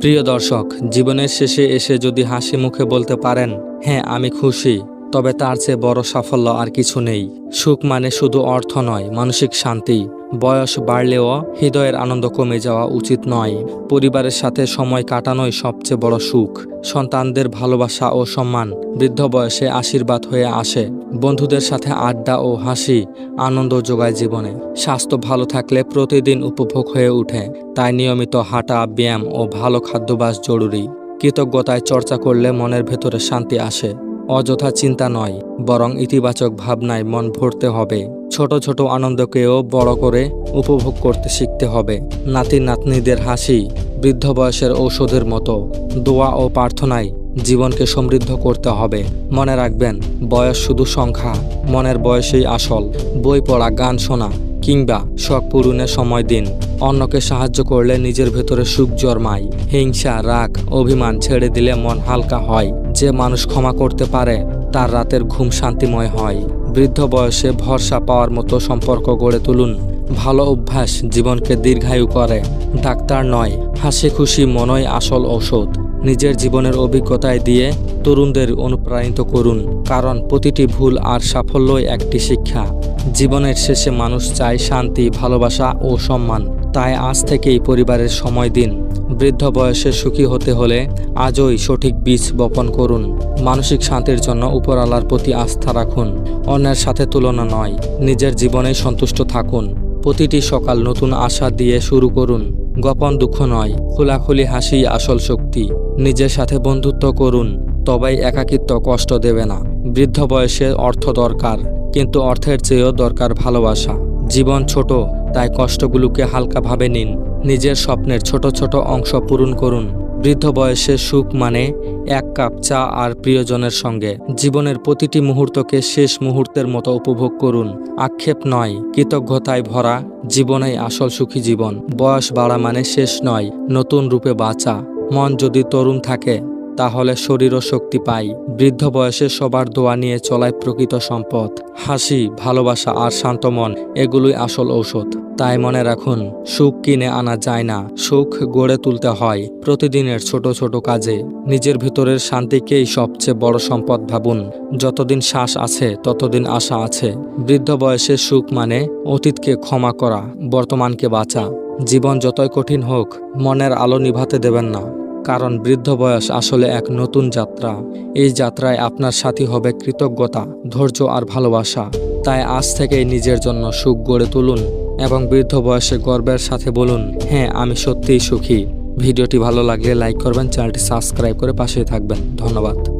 প্রিয় দর্শক জীবনের শেষে এসে যদি হাসি মুখে বলতে পারেন হ্যাঁ আমি খুশি। তবে তার চেয়ে বড় সাফল্য আর কিছু নেই। সুখ মানে শুধু অর্থ নয়, মানসিক শান্তি। বয়স বাড়লেও হৃদয়ের আনন্দ কমে যাওয়া উচিত নয়। পরিবারের সাথে সময় কাটানোই সবচেয়ে বড় সুখ। সন্তানদের ভালোবাসা ও সম্মান বৃদ্ধ বয়সে আশীর্বাদ হয়ে আসে। বন্ধুদের সাথে আড্ডা ও হাসি আনন্দ যোগায় জীবনে। স্বাস্থ্য ভালো থাকলে প্রতিদিন উপভোগ হয়ে ওঠে। তাই নিয়মিত হাঁটা, ব্যায়াম ও ভালো খাদ্যাভ্যাস জরুরি। কৃতজ্ঞতায় চর্চা করলে মনের ভেতরে শান্তি আসে। অযথা চিন্তা নয়, বরং ইতিবাচক ভাবনায় মন ভরতে হবে। ছোট ছোট আনন্দকেও বড় করে উপভোগ করতে শিখতে হবে। নাতি নাতনিদের হাসি, বৃদ্ধ বয়সের ঔষধের মতো। দোয়া ও প্রার্থনায় জীবনকে সমৃদ্ধ করতে হবে। মনে রাখবেন, বয়স শুধু সংখ্যা, মনের বয়সেই আসল। বই পড়া, গান শোনা কিংবা শখ পূরণে সময় দিন। অন্যকে সাহায্য করলে নিজের ভেতরে সুখ জন্মায়। হিংসা, রাগ, অভিমান ছেড়ে দিলে মন হালকা হয়। যে মানুষ ক্ষমা করতে পারে, তার রাতের ঘুম শান্তিময় হয়। বৃদ্ধ বয়সে ভরসা পাওয়ার মতো সম্পর্ক গড়ে তুলুন। ভালো অভ্যাস জীবনকে দীর্ঘায়ু করে। ডাক্তার নয় হাসি খুশি মনই আসল ঔষধ। নিজের জীবনের অভিজ্ঞতায় দিয়ে তরুণদের অনুপ্রাণিত করুন, কারণ প্রতিটি ভুল আর সাফল্যই একটি শিক্ষা। জীবনের শেষে মানুষ চায় শান্তি, ভালোবাসা ও সম্মান। তাই আজ থেকেই পরিবারের সময় দিন। বৃদ্ধ বয়সে সুখী হতে হলে আজই সঠিক বীজ বপন করুন। মানসিক শান্তির জন্য উপরালার প্রতি আস্থা রাখুন। অন্যের সাথে তুলনা নয়, নিজের জীবনে সন্তুষ্ট থাকুন। প্রতিটি সকাল নতুন আশা দিয়ে শুরু করুন। গোপন দুঃখ নয়, খোলাখুলি হাসি আসল শক্তি। নিজের সাথে বন্ধুত্ব করুন, তবেই একাকিত্ব কষ্ট দেবে না। বৃদ্ধ বয়সে অর্থ দরকার, কিন্তু অর্থের চেয়েও দরকার ভালোবাসা। জীবন ছোট, তাই কষ্টগুলোকে হালকাভাবে নিন। নিজের স্বপ্নের ছোট ছোট অংশ পূরণ করুন। বৃদ্ধ বয়সে সুখ মানে এক কাপ চা আর প্রিয়জনের সঙ্গে। জীবনের প্রতিটি মুহূর্তকে শেষ মুহূর্তের মতো উপভোগ করুন। আক্ষেপ নয়, কৃতজ্ঞতায় ভরা, জীবনেই আসল সুখী জীবন। বয়স বাড়া মানে শেষ নয়, নতুন রূপে বাঁচা। মন যদি তরুণ থাকে তাহলে শরীরও শক্তি পাই। বৃদ্ধ বয়সে সবার দোয়া নিয়ে চলায় প্রকৃত সম্পদ। হাসি, ভালোবাসা আর শান্ত মন, এগুলোই আসল ঔষধ। তাই মনে রাখুন, সুখ কিনে আনা যায় না। সুখ গড়ে তুলতে হয় প্রতিদিনের ছোট ছোট কাজে। নিজের ভিতরের শান্তিকেই সবচেয়ে বড় সম্পদ ভাবুন। যতদিন শ্বাস আছে, ততদিন আশা আছে। বৃদ্ধ বয়সে সুখ মানে অতীতকে ক্ষমা করা, বর্তমানকে বাঁচা। জীবন যতই কঠিন হোক, মনের আলো নিভাতে দেবেন না। কারণ বৃদ্ধ বয়স আসলে এক নতুন যাত্রা। এই যাত্রায় আপনার সাথী হবে কৃতজ্ঞতা, ধৈর্য আর ভালোবাসা। তাই আজ থেকেই নিজের জন্য সুখ গড়ে তুলুন এবং বৃদ্ধ বয়সে গর্বের সাথে বলুন হ্যাঁ আমি সত্যিই সুখী। ভিডিওটি ভালো লাগলে লাইক করবেন, চ্যানেলটি সাবস্ক্রাইব করে পাশে থাকবেন। ধন্যবাদ।